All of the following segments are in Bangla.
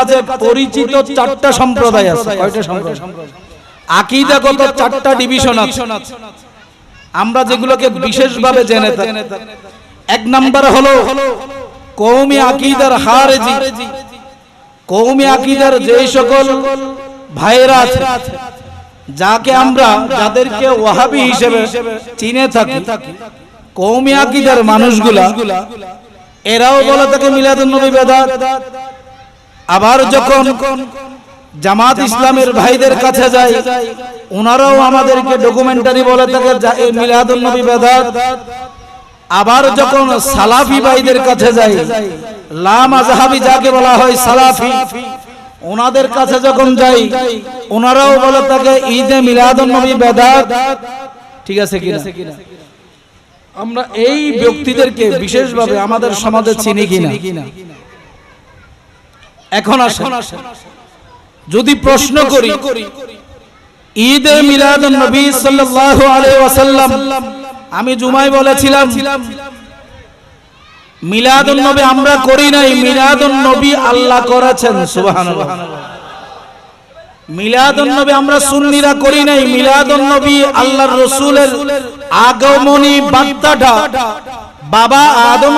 কাছে পরিচিত চারটা সম্প্রদায় আছে। কয়টা সম্প্রদায়? আকিদাগত চারটা ডিভিশন আছে। আমরা যেগুলোকে বিশেষভাবে জেনে থাকি। এক নাম্বার হলো কৌমি আকিদার হারেজি কৌমি আকিদার যে সকল ভাইয়েরা আছে যাকে আমরা যাদেরকে ওয়াহাবি হিসেবে চিনে থাকি কৌমি আকিদার মানুষগুলা এরাও বলে থাকে মিলাদুন নবী বেদাত আবার যখন জামাত ইসলামের ভাইদের কাছে যাই ওনারাও আমাদেরকে ডকুমেন্টারি বলে থাকে মিলাদুন নবী বেদাত। আবার যখন সালাফি ভাইদের কাছে যাই লাম আজহাবি যাকে বলা হয় সালাফি ওনাদের কাছে যখন যাই ওনারাও বলে থাকে ঈদে মিলাদুন নবী বেদাত। ঠিক আছে কিনা? আমরা এই ব্যক্তিদেরকে বিশেষভাবে আমাদের সমাজে চিনি কিনা? এখন আসেন। যদি প্রশ্ন করি ঈদে মিলাদ নবী সাল্লাল্লাহু আলাইহি ওয়াসাল্লাম আমি জুমায় বলেছিলাম মিলাদ নবী আমরা করি নাই মিলাদুন নবী আল্লাহ করেছেন সুবহানাল্লাহ। আমরা করি নাই। আল্লাহর রাসূলের আগমনী বাবা আদম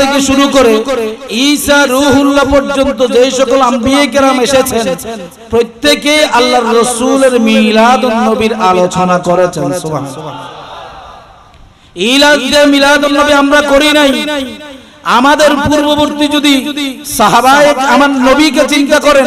থেকে শুরু করে ঈসা রূহুল্লাহ পর্যন্ত সকল এসেছেন, প্রত্যেকে আল্লাহর রাসূলের মিলাদুন নবীর আলোচনা করেছেন। ইলাদে নবী আমরা করি নাই। আমাদের পূর্ববর্তী যদি সাহাবায়ে আমার নবীকে চিন্তা করেন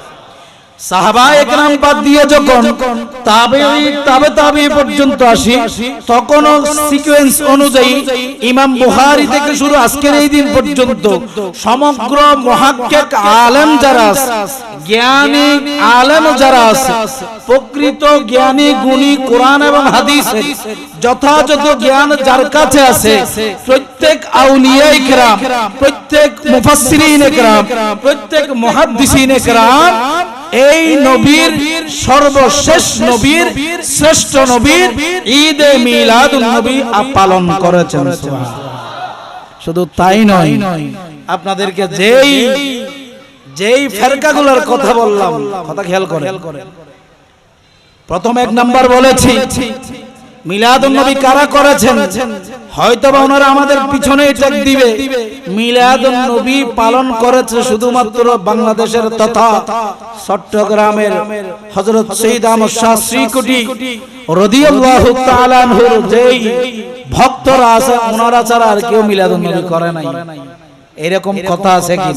সাহাবা একরাম বাদ দিয়ে যখন তাবেঈ তাবে তাবে পর্যন্ত আসি তখন সিকোয়েন্স অনুযায়ী ইমাম বুখারী থেকে শুরু আজকের এই দিন পর্যন্ত সমগ্র মুহাক্কিক আলেম যারা জ্ঞানী আলেম যারা আছে প্রকৃত জ্ঞানী গুণী কোরআন এবং হাদিসের যথাযথ জ্ঞান যার কাছে আছে প্রত্যেক আউলিয়া ইকরাম প্রত্যেক মুফাসসিরিন প্রত্যেক মুহাদ্দিসিন ইকরাম এই নবীর সর্বশেষ নবীর শ্রেষ্ঠ নবীর ঈদে মিলাদুন নবী পালন করেছেন শুধু তাই নয়, আপনাদেরকে যেই যেই ফেরকাগুলোর কথা বললাম, কথা খেয়াল করে প্রথম এক নাম্বার বলেছি, মিলাদুন নবী কারা করেছেন? হয়তো বা ওনারা আমাদের পিছনে টেক দিবে। মিলাদ নবী পালন করেছে শুধুমাত্র বাংলাদেশের তথা চট্টগ্রামের হযরত সৈয়দ আহমদ শাহ শ্রীকুটি রাদিয়াল্লাহু তাআলা আনহুর যেই ভক্তরা আছে, ওনারা ছাড়া আর কেউ মিলাদ নবী করে নাই। এরকম কথা আছে কি